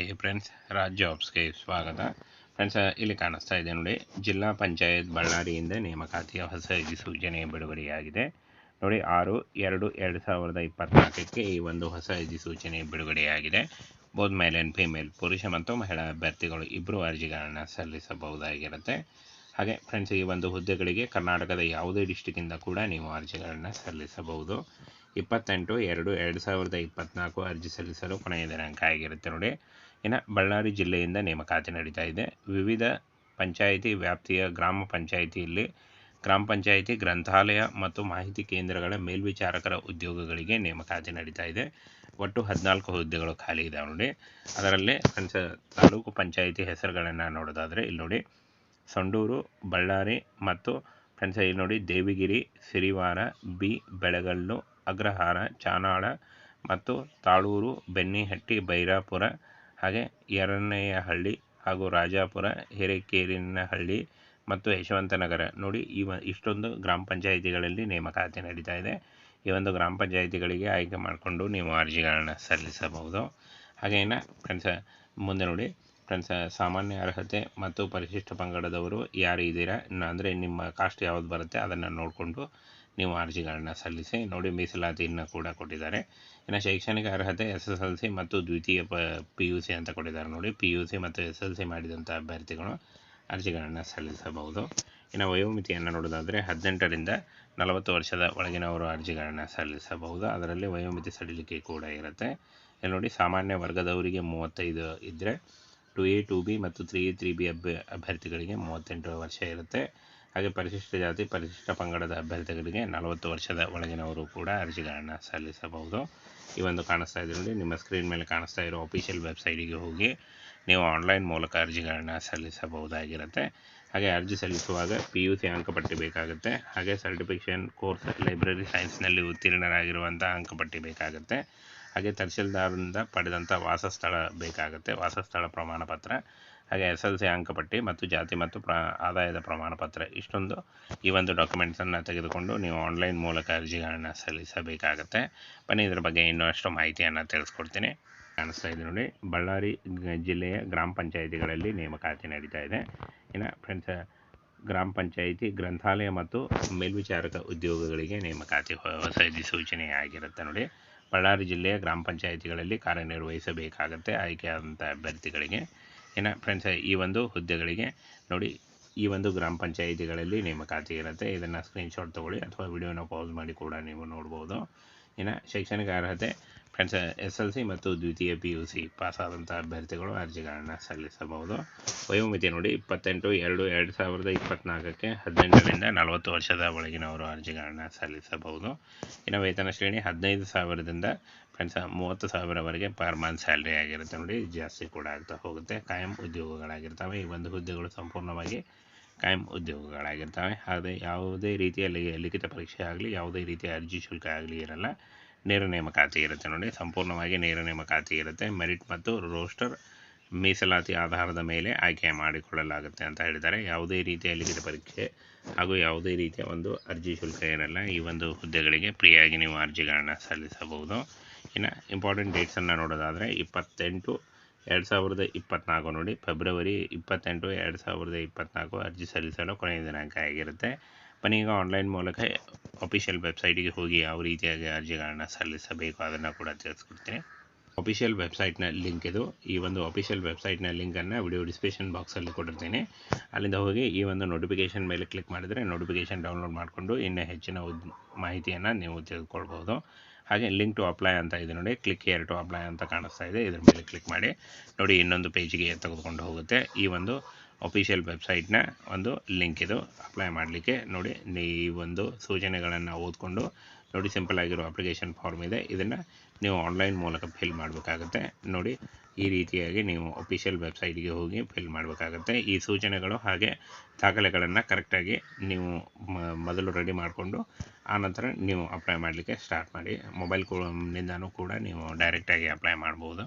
ಹೇ friends Raj ಜಾಬ್ಸ್ಗೆ ಸ್ವಾಗತ. Friends ಇಲ್ಲಿ ಕಾಣಿಸ್ತಾ ಇದೆ ನೋಡಿ, ಜಿಲ್ಲಾ ಪಂಚಾಯತ್ ಬಳ್ಳಾರಿಯಿಂದ ನೇಮಕಾತಿಯ ಹೊಸ ಅಧಿಸೂಚನೆ ಬಿಡುಗಡೆಯಾಗಿದೆ. ನೋಡಿ, ಆರು ಎರಡು ಎರಡು ಸಾವಿರದ ಇಪ್ಪತ್ತ್ನಾಲ್ಕಕ್ಕೆ ಈ ಒಂದು ಹೊಸ ಅಧಿಸೂಚನೆ ಬಿಡುಗಡೆಯಾಗಿದೆ. ಬೋತ್ ಮೇಲ್ ಆ್ಯಂಡ್ ಫಿಮೇಲ್ ಪುರುಷ ಮತ್ತು ಮಹಿಳಾ ಅಭ್ಯರ್ಥಿಗಳು ಇಬ್ಬರು ಅರ್ಜಿಗಳನ್ನು ಸಲ್ಲಿಸಬಹುದಾಗಿರುತ್ತೆ. ಹಾಗೆ ಫ್ರೆಂಡ್ಸ್ ಈ ಒಂದು ಹುದ್ದೆಗಳಿಗೆ ಕರ್ನಾಟಕದ ಯಾವುದೇ ಡಿಸ್ಟಿಕ್ಕಿಂದ ಕೂಡ ನೀವು ಅರ್ಜಿಗಳನ್ನು ಸಲ್ಲಿಸಬಹುದು. ಇಪ್ಪತ್ತೆಂಟು ಎರಡು ಎರಡು ಸಾವಿರದ ಇಪ್ಪತ್ತ್ನಾಲ್ಕು ಅರ್ಜಿ ಸಲ್ಲಿಸಲು ಕೊನೆಯ ದಿನಾಂಕ ಆಗಿರುತ್ತೆ ನೋಡಿ. ಇನ್ನು ಬಳ್ಳಾರಿ ಜಿಲ್ಲೆಯಿಂದ ನೇಮಕಾತಿ ನಡೀತಾ ಇದೆ. ವಿವಿಧ ಪಂಚಾಯಿತಿ ವ್ಯಾಪ್ತಿಯ ಗ್ರಾಮ ಪಂಚಾಯಿತಿಯಲ್ಲಿ ಗ್ರಾಮ ಪಂಚಾಯಿತಿ ಗ್ರಂಥಾಲಯ ಮತ್ತು ಮಾಹಿತಿ ಕೇಂದ್ರಗಳ ಮೇಲ್ವಿಚಾರಕರ ಉದ್ಯೋಗಗಳಿಗೆ ನೇಮಕಾತಿ ನಡೀತಾ ಇದೆ. ಒಟ್ಟು ಹದಿನಾಲ್ಕು ಹುದ್ದೆಗಳು ಖಾಲಿ ಇದಾವೆ ನೋಡಿ. ಅದರಲ್ಲಿ ಪಂಚ ತಾಲೂಕು ಪಂಚಾಯಿತಿ ಹೆಸರುಗಳನ್ನು ನೋಡೋದಾದರೆ ಇಲ್ಲಿ ನೋಡಿ, ಸಂಡೂರು, ಬಳ್ಳಾರಿ ಮತ್ತು ಫ್ರೆಂಡ್ಸ್ ಇಲ್ಲಿ ನೋಡಿ, ದೇವಿಗಿರಿ, ಸಿರಿವಾರ, ಬಿ, ಬೆಳಗಲ್ಲು, ಅಗ್ರಹಾರ, ಚಾನಾಳ ಮತ್ತು ತಾಳೂರು, ಬೆನ್ನಿಹಟ್ಟಿ, ಬೈರಾಪುರ ಹಾಗೆ ಯರನೆಯಹಳ್ಳಿ ಹಾಗೂ ರಾಜಾಪುರ, ಹಿರೇಕೇರಿನಹಳ್ಳಿ ಮತ್ತು ಯಶವಂತನಗರ ನೋಡಿ ಈ ಇಷ್ಟೊಂದು ಗ್ರಾಮ ಪಂಚಾಯಿತಿಗಳಲ್ಲಿ ನೇಮಕಾತಿ ನಡೀತಾ ಇದೆ. ಈ ಒಂದು ಗ್ರಾಮ ಪಂಚಾಯಿತಿಗಳಿಗೆ ಆಯ್ಕೆ ಮಾಡಿಕೊಂಡು ನೀವು ಅರ್ಜಿಗಳನ್ನು ಸಲ್ಲಿಸಬಹುದು. ಹಾಗೇನ ಫ್ರೆಂಡ್ಸ್, ಮುಂದೆ ನೋಡಿ ಫ್ರೆಂಡ್ಸ್, ಸಾಮಾನ್ಯ ಅರ್ಹತೆ ಮತ್ತು ಪರಿಶಿಷ್ಟ ಪಂಗಡದವರು ಯಾರು ಇದ್ದೀರಾ? ಅಂದರೆ ನಿಮ್ಮ ಕಾಸ್ಟ್ ಯಾವ್ದು ಬರುತ್ತೆ ಅದನ್ನು ನೋಡಿಕೊಂಡು ನೀವು ಅರ್ಜಿಗಳನ್ನ ಸಲ್ಲಿಸಿ, ನೋಡಿ ಮೀಸಲಾತಿಯನ್ನು ಕೂಡ ಕೊಟ್ಟಿದ್ದಾರೆ. ಇನ್ನು ಶೈಕ್ಷಣಿಕ ಅರ್ಹತೆ ಎಸ್ ಎಸ್ ಎಲ್ ಸಿ ಮತ್ತು ದ್ವಿತೀಯ ಪ, ಪಿ ಯು ಸಿ ಅಂತ ಕೊಟ್ಟಿದ್ದಾರೆ ನೋಡಿ. ಪಿ ಯು ಸಿ ಮತ್ತು ಎಸ್ ಎಲ್ ಸಿ ಮಾಡಿದಂಥ ಅಭ್ಯರ್ಥಿಗಳು ಅರ್ಜಿಗಳನ್ನು ಸಲ್ಲಿಸಬಹುದು. ಇನ್ನು ವಯೋಮಿತಿಯನ್ನು ನೋಡೋದಾದರೆ ಹದಿನೆಂಟರಿಂದ ನಲವತ್ತು ವರ್ಷದ ಒಳಗಿನವರು ಅರ್ಜಿಗಳನ್ನು ಸಲ್ಲಿಸಬಹುದು. ಅದರಲ್ಲಿ ವಯೋಮಿತಿ ಸಡಿಲಿಕೆ ಕೂಡ ಇರುತ್ತೆ. ಇಲ್ಲಿ ನೋಡಿ, ಸಾಮಾನ್ಯ ವರ್ಗದವರಿಗೆ ಮೂವತ್ತೈದು ಇದ್ದರೆ ಟು ಎ, ಟು ಬಿ ಮತ್ತು ತ್ರೀ ಎ, ತ್ರೀ ಬಿ ಅಭ್ಯ, ಅಭ್ಯರ್ಥಿಗಳಿಗೆ ಮೂವತ್ತೆಂಟು ವರ್ಷ ಇರುತ್ತೆ. ಹಾಗೆ ಪರಿಶಿಷ್ಟ ಜಾತಿ, ಪರಿಶಿಷ್ಟ ಪಂಗಡದ ಅಭ್ಯರ್ಥಿಗಳಿಗೆ ನಲವತ್ತು ವರ್ಷದ ಒಳಗಿನವರು ಕೂಡ ಅರ್ಜಿಗಳನ್ನು ಸಲ್ಲಿಸಬಹುದು. ಈ ಒಂದು ಕಾಣಿಸ್ತಾ ಇದೆ ನೋಡಿ, ನಿಮ್ಮ ಸ್ಕ್ರೀನ್ ಮೇಲೆ ಕಾಣಿಸ್ತಾ ಇರೋ ಅಫಿಷಿಯಲ್ ವೆಬ್ಸೈಟಿಗೆ ಹೋಗಿ ನೀವು ಆನ್ಲೈನ್ ಮೂಲಕ ಅರ್ಜಿಗಳನ್ನು ಸಲ್ಲಿಸಬಹುದಾಗಿರುತ್ತೆ. ಹಾಗೆ ಅರ್ಜಿ ಸಲ್ಲಿಸುವಾಗ ಪಿ ಯು ಸಿ ಅಂಕಪಟ್ಟಿ ಬೇಕಾಗುತ್ತೆ. ಹಾಗೆ ಸರ್ಟಿಫಿಕೇಷನ್ ಕೋರ್ಸ್ ಲೈಬ್ರರಿ ಸೈನ್ಸ್ನಲ್ಲಿ ಉತ್ತೀರ್ಣರಾಗಿರುವಂಥ ಅಂಕಪಟ್ಟಿ ಬೇಕಾಗುತ್ತೆ. ಹಾಗೆ ತಹಶೀಲ್ದಾರರಿಂದ ಪಡೆದಂಥ ವಾಸಸ್ಥಳ ಬೇಕಾಗುತ್ತೆ. ವಾಸಸ್ಥಳ ಪ್ರಮಾಣ ಪತ್ರ, ಹಾಗೆ ಎಸ್ ಎಲ್ ಸಿ ಅಂಕಪಟ್ಟಿ ಮತ್ತು ಜಾತಿ ಮತ್ತು ಪ್ರ, ಆದಾಯದ ಪ್ರಮಾಣ ಪತ್ರ. ಇಷ್ಟೊಂದು. ಈ ಒಂದು ಡಾಕ್ಯುಮೆಂಟ್ಸನ್ನು ತೆಗೆದುಕೊಂಡು ನೀವು ಆನ್ಲೈನ್ ಮೂಲಕ ಅರ್ಜಿಗಳನ್ನು ಸಲ್ಲಿಸಬೇಕಾಗತ್ತೆ. ಬನ್ನಿ, ಇದರ ಬಗ್ಗೆ ಇನ್ನಷ್ಟು ಮಾಹಿತಿಯನ್ನು ತಿಳಿಸ್ಕೊಡ್ತೀನಿ. ಕಾಣಿಸ್ತಾ ಇದೆ ನೋಡಿ, ಬಳ್ಳಾರಿ ಜಿಲ್ಲೆಯ ಗ್ರಾಮ ಪಂಚಾಯಿತಿಗಳಲ್ಲಿ ನೇಮಕಾತಿ ನಡೀತಾ ಇದೆ. ಇನ್ನು ಫ್ರೆಂಡ್ಸ್, ಗ್ರಾಮ ಪಂಚಾಯಿತಿ, ಗ್ರಂಥಾಲಯ ಮತ್ತು ಮೇಲ್ವಿಚಾರಕ ಉದ್ಯೋಗಗಳಿಗೆ ನೇಮಕಾತಿ ಹೊಸ ಅಧಿಸೂಚನೆ ಆಗಿರುತ್ತೆ ನೋಡಿ. ಬಳ್ಳಾರಿ ಜಿಲ್ಲೆಯ ಗ್ರಾಮ ಪಂಚಾಯಿತಿಗಳಲ್ಲಿ ಕಾರ್ಯನಿರ್ವಹಿಸಬೇಕಾಗತ್ತೆ ಆಯ್ಕೆಯಾದಂಥ ಅಭ್ಯರ್ಥಿಗಳಿಗೆ. ಏನೋ ಫ್ರೆಂಡ್ಸ್ ಈ ಒಂದು ಹುದ್ದೆಗಳಿಗೆ ನೋಡಿ, ಈ ಒಂದು ಗ್ರಾಮ ಪಂಚಾಯಿತಿಗಳಲ್ಲಿ ನೇಮಕಾತಿ ಇರುತ್ತೆ ಇದನ್ನು ಸ್ಕ್ರೀನ್ಶಾಟ್ ತೊಗೊಳ್ಳಿ ಅಥವಾ ವಿಡಿಯೋನ ಪಾಸ್ ಮಾಡಿ ಕೂಡ ನೀವು ನೋಡ್ಬೋದು. ಇನ್ನು ಶೈಕ್ಷಣಿಕ ಅರ್ಹತೆ ಫ್ರೆಂಡ್ಸ್ ಎಸ್ ಎಲ್ ಸಿ ಮತ್ತು ದ್ವಿತೀಯ ಪಿ ಯು ಸಿ ಪಾಸಾದಂಥ ಅಭ್ಯರ್ಥಿಗಳು ಅರ್ಜಿಗಳನ್ನು ಸಲ್ಲಿಸಬಹುದು. ವಯೋಮಿತಿ ನೋಡಿ, ಇಪ್ಪತ್ತೆಂಟು ಎರಡು ಎರಡು ಸಾವಿರದ ಇಪ್ಪತ್ನಾಲ್ಕಕ್ಕೆ ಹದಿನೆಂಟರಿಂದ ನಲವತ್ತು ವರ್ಷದ ಒಳಗಿನವರು ಅರ್ಜಿಗಳನ್ನು ಸಲ್ಲಿಸಬಹುದು. ಇನ್ನು ವೇತನ ಶ್ರೇಣಿ ಹದಿನೈದು ಸಾವಿರದಿಂದ ಫ್ರೆಂಡ್ಸ್ ಮೂವತ್ತು ಸಾವಿರವರೆಗೆ ಪರ್ ಮಂತ್ ಸ್ಯಾಲ್ರಿ ಆಗಿರುತ್ತೆ ನೋಡಿ, ಜಾಸ್ತಿ ಕೂಡ ಆಗ್ತಾ ಹೋಗುತ್ತೆ. ಕಾಯಂ ಉದ್ಯೋಗಗಳಾಗಿರ್ತವೆ. ಈ ಒಂದು ಹುದ್ದೆಗಳು ಸಂಪೂರ್ಣವಾಗಿ ಕಾಯಂ ಉದ್ಯೋಗಗಳಾಗಿರ್ತವೆ. ಹಾಗೆ ಯಾವುದೇ ರೀತಿಯ ಲಿಖಿತ ಪರೀಕ್ಷೆ ಆಗಲಿ, ಯಾವುದೇ ರೀತಿಯ ಅರ್ಜಿ ಶುಲ್ಕ ಆಗಲಿ ಇರಲ್ಲ. ನೇರ ನೇಮಕಾತಿ ಇರುತ್ತೆ ನೋಡಿ. ಸಂಪೂರ್ಣವಾಗಿ ನೇರ ನೇಮಕಾತಿ ಇರುತ್ತೆ. ಮೆರಿಟ್ ಮತ್ತು ರೋಸ್ಟರ್ ಮೀಸಲಾತಿ ಆಧಾರದ ಮೇಲೆ ಆಯ್ಕೆ ಮಾಡಿಕೊಳ್ಳಲಾಗುತ್ತೆ ಅಂತ ಹೇಳಿದ್ದಾರೆ. ಯಾವುದೇ ರೀತಿಯ ಲಿಖಿತ ಪರೀಕ್ಷೆ ಹಾಗೂ ಯಾವುದೇ ರೀತಿಯ ಒಂದು ಅರ್ಜಿ ಶುಲ್ಕ ಇರಲ್ಲ ಈ ಒಂದು ಹುದ್ದೆಗಳಿಗೆ ಫ್ರೀಯಾಗಿ ನೀವು ಅರ್ಜಿಗಳನ್ನು ಸಲ್ಲಿಸಬಹುದು. ಇನ್ನು ಇಂಪಾರ್ಟೆಂಟ್ ಡೇಟ್ಸನ್ನು ನೋಡೋದಾದರೆ ಇಪ್ಪತ್ತೆಂಟು ಎರಡು ಸಾವಿರದ ಇಪ್ಪತ್ತ್ನಾಲ್ಕು ನೋಡಿ, ಫೆಬ್ರವರಿ ಇಪ್ಪತ್ತೆಂಟು ಎರಡು ಸಾವಿರದ ಇಪ್ಪತ್ತ್ನಾಲ್ಕು ಅರ್ಜಿ ಸಲ್ಲಿಸಲು ಕೊನೆಯ ದಿನಾಂಕ ಆಗಿರುತ್ತೆ. ಬನ್ನಿ ಆನ್ಲೈನ್ ಮೂಲಕ ಅಫಿಷಿಯಲ್ ವೆಬ್ಸೈಟಿಗೆ ಹೋಗಿ ಯಾವ ರೀತಿಯಾಗಿ ಅರ್ಜಿಗಳನ್ನು ಸಲ್ಲಿಸಬೇಕು ಅದನ್ನು ಕೂಡ ತಿಳಿಸ್ಕೊಡ್ತೀನಿ. ಅಫಿಷಿಯಲ್ ವೆಬ್ಸೈಟ್ನ ಲಿಂಕ್ ಇದು. ಈ ಒಂದು ಅಫಿಷಿಯಲ್ ವೆಬ್ಸೈಟ್ನ ಲಿಂಕನ್ನು ವಿಡಿಯೋ ಡಿಸ್ಕ್ರಿಪ್ಷನ್ ಬಾಕ್ಸಲ್ಲಿ ಕೊಟ್ಟಿರ್ತೀನಿ. ಅಲ್ಲಿಂದ ಹೋಗಿ ಈ ಒಂದು ನೋಟಿಫಿಕೇಷನ್ ಮೇಲೆ ಕ್ಲಿಕ್ ಮಾಡಿದರೆ ನೋಟಿಫಿಕೇಷನ್ ಡೌನ್ಲೋಡ್ ಮಾಡಿಕೊಂಡು ಇನ್ನೂ ಹೆಚ್ಚಿನ ಮಾಹಿತಿಯನ್ನು ನೀವು ತಿಳ್ಕೊಳ್ಬೋದು ಹಾಗೆ ಲಿಂಕ್ ಟು ಅಪ್ಲೈ ಅಂತ ಇದೆ ನೋಡಿ. ಕ್ಲಿಕ್ ಏರ್ ಟು ಅಪ್ಲೈ ಅಂತ ಕಾಣಿಸ್ತಾ ಇದೆ. ಇದ್ರ ಮೇಲೆ ಕ್ಲಿಕ್ ಮಾಡಿ. ನೋಡಿ ಇನ್ನೊಂದು ಪೇಜಿಗೆ ತೆಗೆದುಕೊಂಡು ಹೋಗುತ್ತೆ. ಈ ಒಂದು ಅಫಿಷಿಯಲ್ ವೆಬ್ಸೈಟ್ನ ಒಂದು ಲಿಂಕ್ ಇದು ಅಪ್ಲೈ ಮಾಡಲಿಕ್ಕೆ. ನೋಡಿ ಈ ಒಂದು ಸೂಚನೆಗಳನ್ನು ಓದ್ಕೊಂಡು, ನೋಡಿ ಸಿಂಪಲ್ ಆಗಿರೋ ಅಪ್ಲಿಕೇಶನ್ ಫಾರ್ಮ್ ಇದೆ. ಇದನ್ನು ನೀವು ಆನ್ಲೈನ್ ಮೂಲಕ ಫಿಲ್ ಮಾಡಬೇಕಾಗುತ್ತೆ. ನೋಡಿ, ಈ ರೀತಿಯಾಗಿ ನೀವು ಅಫಿಷಿಯಲ್ ವೆಬ್ಸೈಟ್ಗೆ ಹೋಗಿ ಫಿಲ್ ಮಾಡಬೇಕಾಗುತ್ತೆ. ಈ ಸೂಚನೆಗಳು ಹಾಗೆ ದಾಖಲೆಗಳನ್ನು ಕರೆಕ್ಟಾಗಿ ನೀವು ಮೊದಲು ರೆಡಿ ಮಾಡಿಕೊಂಡು ಆನಂತರ ನೀವು ಅಪ್ಲೈ ಮಾಡಲಿಕ್ಕೆ ಸ್ಟಾರ್ಟ್ ಮಾಡಿ. ಮೊಬೈಲ್ ನಿಂದನೂ ಕೂಡ ನೀವು ಡೈರೆಕ್ಟಾಗಿ ಅಪ್ಲೈ ಮಾಡ್ಬೋದು.